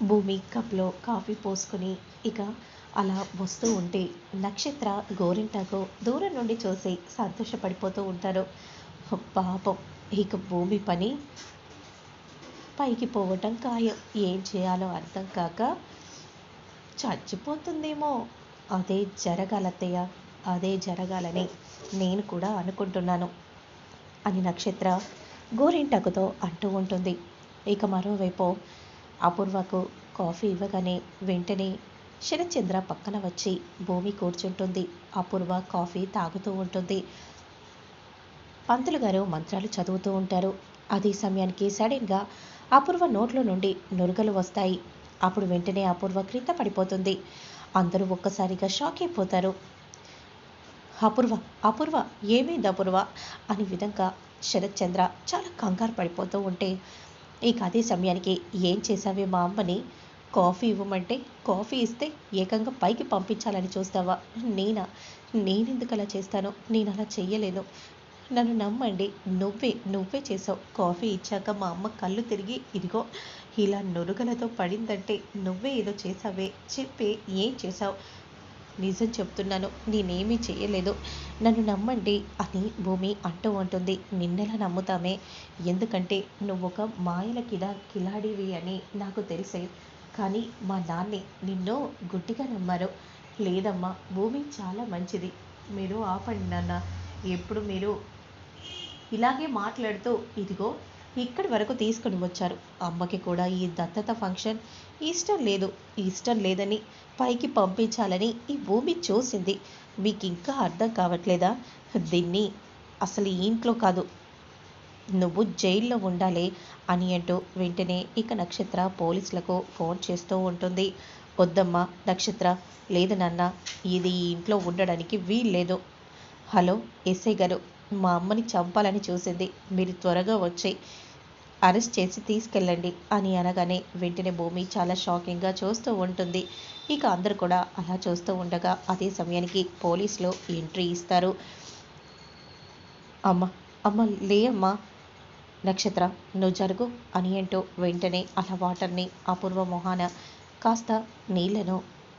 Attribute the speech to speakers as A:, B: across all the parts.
A: భూమి కప్లో కాఫీ పోసుకొని ఇక అలా వస్తూ ఉంటే నక్షత్ర గోరింటాకు దూరం నుండి చూసి సంతోషపడిపోతూ ఉంటారు. పాపం ఇక భూమి పని పైకి పోవటం ఖాయం. ఏం చేయాలో అర్థం కాక చచ్చిపోతుందేమో. అదే జరగాలత్తయ్య అదే జరగాలని నేను కూడా అనుకుంటున్నాను అని నక్షత్ర గోరింటకుతో అంటూ ఉంటుంది. ఇక మరోవైపు అపూర్వకు కాఫీ ఇవ్వగానే వెంటనే శరత్చంద్ర పక్కన వచ్చి భూమి కూర్చుంటుంది. అపూర్వ కాఫీ తాగుతూ ఉంటుంది. పంతులు గారు మంత్రాలు చదువుతూ ఉంటారు. అదే సమయానికి సడన్గా అపూర్వ నోట్లో నుండి నురుగలు వస్తాయి. అప్పుడు వెంటనే అపూర్వ క్రింద పడిపోతుంది. అందరూ ఒక్కసారిగా షాక్ అయిపోతారు. అపూర్వ అపూర్వ ఏమైంది అపూర్వ? అనే విధంగా శరత్ చంద్ర చాలా కంగారు పడిపోతూ ఉంటే ఇక అదే సమయానికి ఏం చేసావే మా అమ్మని కాఫీ ఇవ్వమంటే కాఫీ ఇస్తే ఏకంగా పైకి పంపించాలని చూస్తావా? నేనా? నేనెందుకు అలా చేస్తాను? నేను అలా చెయ్యలేను. నన్ను నమ్మండి. నువ్వే నువ్వే చేసావు. కాఫీ ఇచ్చాక మా అమ్మ కళ్ళు తిరిగి ఇదిగో ఇలా నురుగలతో పడిందంటే నువ్వే ఏదో చేసావే. చెప్పే ఏం చేసావు? నిజం చెప్తున్నాను నేనేమీ చేయలేదు నన్ను నమ్మండి అని భూమి అంటూ ఉంటుంది. నిన్నెలా నమ్ముతామే? ఎందుకంటే నువ్వు ఒక మాయల కిడా కిలాడివి అని నాకు తెలిసే. కానీ మా నాన్నే నిన్ను గుడ్డిగా నమ్మారు. లేదమ్మా భూమి చాలా మంచిది. మీరు ఆపండి నాన్న. ఎప్పుడు మీరు ఇలాగే మాట్లాడుతూ ఇదిగో ఇక్కడి వరకు తీసుకుని వచ్చారు. అమ్మకి కూడా ఈ దత్తత ఫంక్షన్ ఇష్టం లేదు ఇష్టం లేదని పైకి పంపించాలని ఈ భూమి చూసింది. మీకు ఇంకా అర్థం కావట్లేదా? దీన్ని అసలు ఇంట్లో కాదు నువ్వు జైల్లో ఉండాలి అని అంటూ వెంటనే ఇక నక్షత్ర పోలీసులకు ఫోన్ చేస్తూ ఉంటుంది. వద్దమ్మా నక్షత్ర లేదు నాన్న ఇది ఈ ఇంట్లో ఉండడానికి వీల్లేదు. హలో ఎస్ఐ గారు మా అమ్మని చంపాలని చూసింది. మీరు త్వరగా వచ్చి అరెస్ట్ చేసి తీసుకెళ్ళండి అని అనగానే వెంటనే భూమి చాలా షాకింగ్గా చూస్తూ ఉంటుంది. ఇక అందరు కూడా అలా చూస్తూ ఉండగా అదే సమయానికి పోలీసులు ఎంట్రీ ఇస్తారు. అమ్మ అమ్మ లే అమ్మా నక్షత్ర నువ్వు జరుగు అని అంటూ వెంటనే అలా వాటర్ని అపూర్వ మొహాన కాస్త నీళ్ళను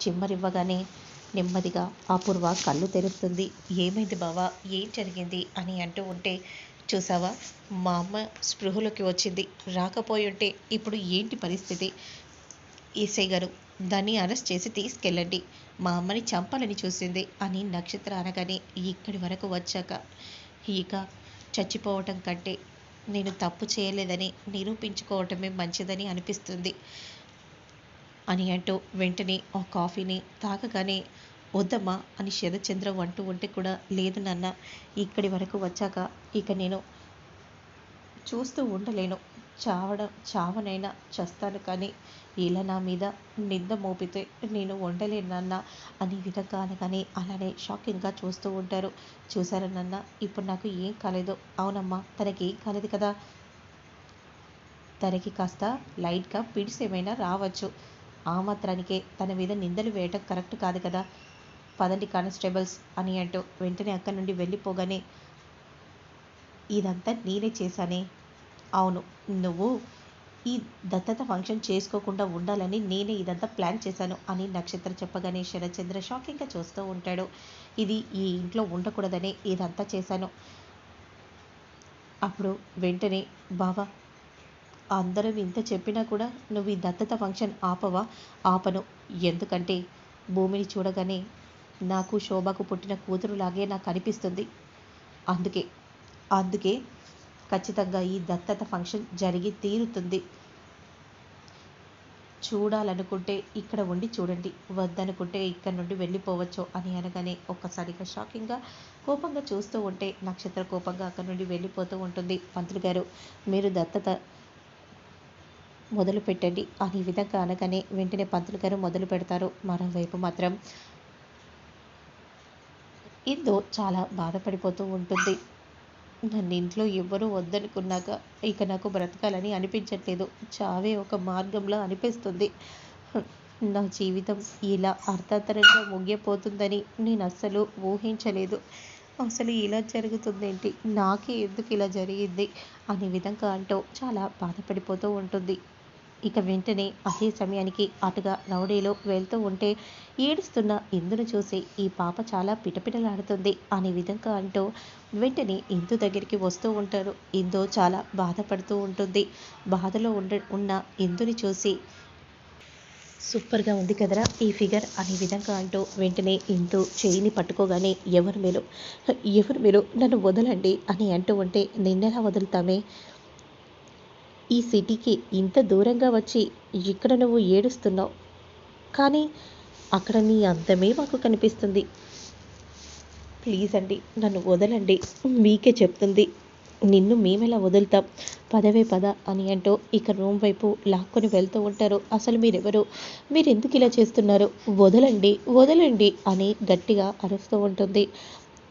A: చిమ్మరివ్వగానే నెమ్మదిగా అపూర్వ కళ్ళు తెరుస్తుంది. ఏమైంది బావా? ఏం జరిగింది? అని అంటూ ఉంటే చూసావా? మా అమ్మ స్పృహలోకి వచ్చింది. రాకపోయి ఉంటే ఇప్పుడు ఏంటి పరిస్థితి? ఈసై గారు దాన్ని అరెస్ట్ చేసి తీసుకెళ్ళండి. మా అమ్మని చంపాలని చూసింది అని నక్షత్ర అనగానే ఇక్కడి వరకు వచ్చాక ఇక చచ్చిపోవటం కంటే నేను తప్పు చేయలేదని నిరూపించుకోవటమే మంచిదని అనిపిస్తుంది అని అంటూ వెంటనే ఆ కాఫీని తాగగానే వద్దమ్మా అని శరచంద్ర అంటూ ఉంటే కూడా లేదు నాన్న ఇక్కడి వరకు వచ్చాక ఇక నేను చూస్తూ ఉండలేను. చావడం చావనైనా చస్తాను కానీ ఇలా నా మీద నింద మోపితే నేను ఉండలేను నాన్న అని విధంగా అనగానే అలానే షాకింగ్గా చూస్తూ ఉంటారు. చూసారా నాన్న ఇప్పుడు నాకు ఏం కాలేదు? అవునమ్మా తనకి ఏం కాలేదు కదా? తనకి కాస్త లైట్గా పిడిస్ ఏమైనా రావచ్చు. ఆ మాత్రానికే తన మీద నిందలు వేయటం కరెక్ట్ కాదు కదా? పదండి కానిస్టేబుల్స్ అని అంటూ వెంటనే అక్కడి నుండి వెళ్ళిపోగానే ఇదంతా నేనే చేశానే. అవును నువ్వు ఈ దత్తత ఫంక్షన్ చేసుకోకుండా ఉండాలని నేనే ఇదంతా ప్లాన్ చేశాను అని నక్షత్ర చెప్పగానే శరచంద్ర షాకింగ్గా చూస్తూ ఉంటాడు. ఇది ఈ ఇంట్లో ఉండకూడదని ఇదంతా చేశాను. అప్పుడు వెంటనే బావా అందరం ఇంత చెప్పినా కూడా నువ్వు ఈ దత్తత ఫంక్షన్ ఆపవా? ఆపను. ఎందుకంటే భూమిని చూడగానే నాకు శోభకు పుట్టిన కూతురులాగే నాకు అనిపిస్తుంది. అందుకే అందుకే ఖచ్చితంగా ఈ దత్తత ఫంక్షన్ జరిగి తీరుతుంది. చూడాలనుకుంటే ఇక్కడ ఉండి చూడండి. వద్దనుకుంటే ఇక్కడ నుండి వెళ్ళిపోవచ్చు అని అనగానే ఒక్కసారిగా షాకింగ్గా కోపంగా చూస్తూ ఉంటే నక్షత్ర కోపంగా అక్కడ నుండి వెళ్ళిపోతూ ఉంటుంది. పంతులు గారు మీరు దత్తత మొదలు పెట్టండి అని విధంగా అనగానే వెంటనే పంతులు గారు మొదలు పెడతారు మరోవైపు మాత్రం ఇందు చాలా బాధపడిపోతూ ఉంటుంది. నన్ను ఇంట్లో ఎవ్వరూ వద్దనుకున్నాక ఇక నాకు బ్రతకాలని అనిపించట్లేదు. చావే ఒక మార్గంలో అనిపిస్తుంది. నా జీవితం ఇలా అర్థాంతరంగా ముగియపోతుందని నేను అస్సలు ఊహించలేదు. అసలు ఇలా జరుగుతుందేంటి? నాకే ఎందుకు ఇలా జరిగింది? అనే విధంగా అంటూ చాలా బాధపడిపోతూ ఉంటుంది. ఇక వెంటనే అదే సమయానికి అటుగా రౌడీలో వెళ్తూ ఉంటే ఏడుస్తున్న ఇందును చూసి ఈ పాప చాలా పిటపిటలాడుతుంది అనే విధంగా అంటూ వెంటనే ఇందు దగ్గరికి వస్తూ ఉంటారు. ఇందు చాలా బాధపడుతూ ఉంటుంది. బాధలో ఉండ ఉన్న ఇందుని చూసి సూపర్గా ఉంది కదరా ఈ ఫిగర్ అనే విధంగా అంటూ వెంటనే ఇంటూ చేయిని పట్టుకోగానే ఎవరు మీరు ఎవరు మీరు నన్ను వదలండి అని అంటూ ఉంటే నిన్నెలా వదులుతామే? ఈ సిటీకి ఇంత దూరంగా వచ్చి ఇక్కడ నువ్వు ఏడుస్తున్నావు? కానీ అక్కడ నీ అంతమే మాకు కనిపిస్తుంది. ప్లీజ్ అండి నన్ను వదలండి. మీకే చెప్తుంది. నిన్ను మేమెలా వదులుతాం? పదవే పద అని అంటూ ఇక రూమ్ వైపు లాక్కొని వెళ్తూ ఉంటారు. అసలు మీరెవరు? మీరు ఎందుకు ఇలా చేస్తున్నారు? వదలండి వదలండి అని గట్టిగా అరుస్తూ ఉంటుంది.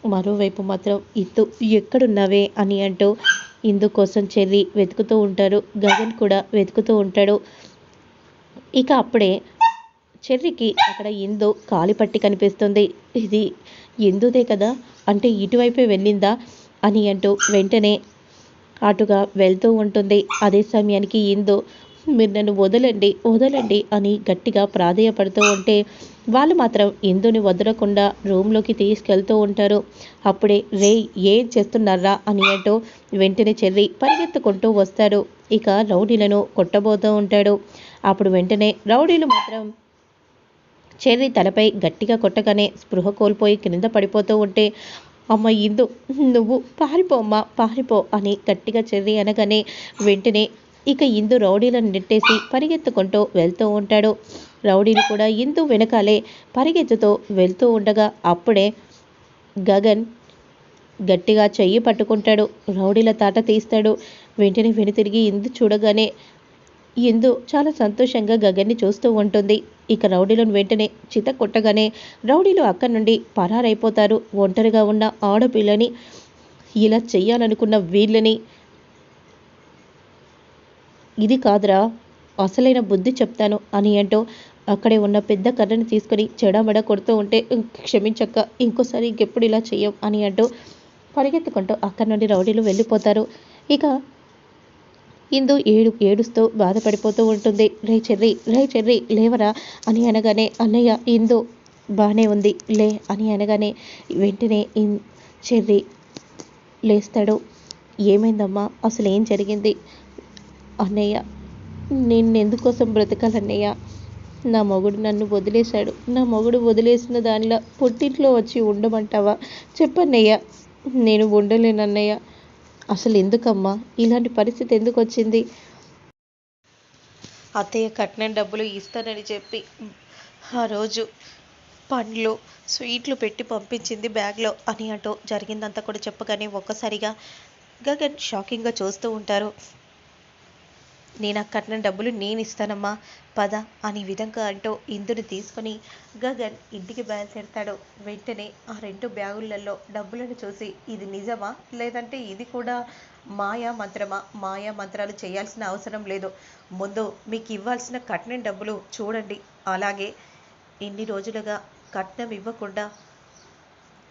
A: మరోవైపు మాత్రం ఇత్తు ఎక్కడున్నావే? అని అంటూ ఇందు కోసం చెర్రి వెతుకుతూ ఉంటారు గగన్ కూడా వెతుకుతూ ఉంటాడు. ఇక అప్పుడే చెర్రికి అక్కడ ఇందు కాలిపట్టి కనిపిస్తుంది. ఇది ఎందుదే కదా? అంటే ఇటువైపే వెళ్ళిందా? అని అంటూ వెంటనే అటుగా వెళ్తూ ఉంటుంది. అదే సమయానికి ఇందు మీరు నన్ను వదలండి వదలండి అని గట్టిగా ప్రాధేయపడుతూ ఉంటే వాళ్ళు మాత్రం ఇందుని వదలకుండా రూమ్లోకి తీసుకెళ్తూ ఉంటారు. అప్పుడే రే ఏం చేస్తున్నారా అని అంటూ వెంటనే చెర్రి పరిగెత్తుకుంటూ వస్తాడు. ఇక రౌడీలను కొట్టబోతూ ఉంటాడు. అప్పుడు వెంటనే రౌడీలు మాత్రం చెర్రి తలపై గట్టిగా కొట్టగానే స్పృహ కోల్పోయి క్రింద పడిపోతూ ఉంటే అమ్మ ఇందు నువ్వు పారిపో అమ్మా పారిపో అని గట్టిగా చెర్రి అనగానే వెంటనే ఇక ఇందు రౌడీలను నెట్టేసి పరిగెత్తుకుంటూ వెళ్తూ ఉంటాడు. రౌడీలు కూడా ఇందు వెనకాలే పరిగెత్తుతూ వెళ్తూ ఉండగా అప్పుడే గగన్ గట్టిగా చెయ్యి పట్టుకుంటాడు. రౌడీల తాట తీస్తాడు. వెంటనే వెనుతిరిగి ఇందు చూడగానే ఇందు చాలా సంతోషంగా గగన్ని చూస్తూ ఉంటుంది. ఇక రౌడీలను వెంటనే చిత కొట్టగానే రౌడీలు అక్కడి నుండి పరారైపోతారు. ఒంటరిగా ఉన్న ఆడపిల్లని ఇలా చెయ్యాలనుకున్న వీళ్ళని ఇది కాదురా అసలైన బుద్ధి చెప్తాను అని అంటూ అక్కడే ఉన్న పెద్ద కర్రని తీసుకొని చెడమడ కొడుతూ ఉంటే క్షమించక్క ఇంకోసారి ఇంకెప్పుడు ఇలా చెయ్యం అని అంటూ పరిగెత్తుకుంటూ అక్కడి నుండి రౌడీలు వెళ్ళిపోతారు. ఇక ఇందు ఏడు ఏడుస్తూ బాధపడిపోతూ ఉంటుంది. రే చెర్రి రే చెర్రి లేవరా అని అనగానే అన్నయ్య ఇందు బాగానే ఉంది లే అని అనగానే వెంటనే ఇన్ చెర్రి లేస్తాడు. ఏమైందమ్మా అసలు ఏం జరిగింది? అన్నయ్య నేను ఎందుకోసం బ్రతకాలన్నయ్య? నా మొగుడు నన్ను వదిలేశాడు. నా మొగుడు వదిలేసిన దానిలో పుట్టింట్లో వచ్చి ఉండమంటావా? చెప్పన్నయ్య నేను ఉండలేనన్నయ్య. అసలు ఎందుకమ్మా ఇలాంటి పరిస్థితి ఎందుకు వచ్చింది అత్తయ్య కట్నం డబ్బులు ఇస్తానని చెప్పి ఆ రోజు పండ్లు స్వీట్లు పెట్టి పంపించింది బ్యాగ్లో అని అంటూ జరిగిందంతా కూడా చెప్పగానే ఒక్కసారిగా గగన్ షాకింగ్గా చూస్తూ ఉంటారు. నేను ఆ కట్నం డబ్బులు నేను ఇస్తానమ్మా పద అని విధంగా అంటూ ఇందుని తీసుకొని గగన్ ఇంటికి బయలుదేరుతాడు. వెంటనే ఆ రెండు బ్యాగులలో డబ్బులను చూసి ఇది నిజమా? లేదంటే ఇది కూడా మాయా మంత్రమా? మాయా మంత్రాలు చేయాల్సిన అవసరం లేదు. ముందు మీకు ఇవ్వాల్సిన కట్నం డబ్బులు చూడండి. అలాగే ఇన్ని రోజులుగా కట్నం ఇవ్వకుండా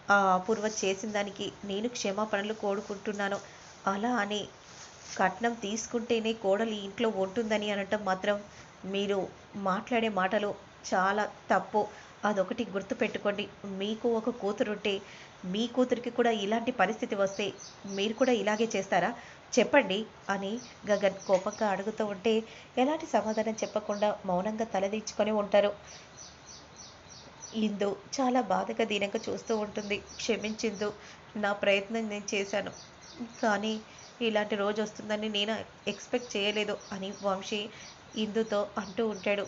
A: ఆ అపూర్వ చేసిన దానికి నేను క్షమాపణలు కోరుకుంటున్నాను. అలా అని కట్నం తీసుకుంటేనే కోడలు ఇంట్లో ఉంటుందని అనటం మాత్రం మీరు మాట్లాడే మాటలు చాలా తప్పు. అదొకటి గుర్తుపెట్టుకోండి. మీకు ఒక కూతురుంటే మీ కూతురికి కూడా ఇలాంటి పరిస్థితి వస్తే మీరు కూడా ఇలాగే చేస్తారా? చెప్పండి అని గగన్ కోపంగా అడుగుతూ ఉంటే ఎలాంటి సమాధానం చెప్పకుండా మౌనంగా తలదించుకొని ఉంటారు. ఇందు చాలా బాధగా దీనంగా చూస్తూ ఉంటుంది. క్షమించిందు. నా ప్రయత్నం నేను చేశాను. కానీ ఇలాంటి రోజు వస్తుందని నేను ఎక్స్పెక్ట్ చేయలేదు అని వంశీ ఇందుతో అంటూ ఉంటాడు.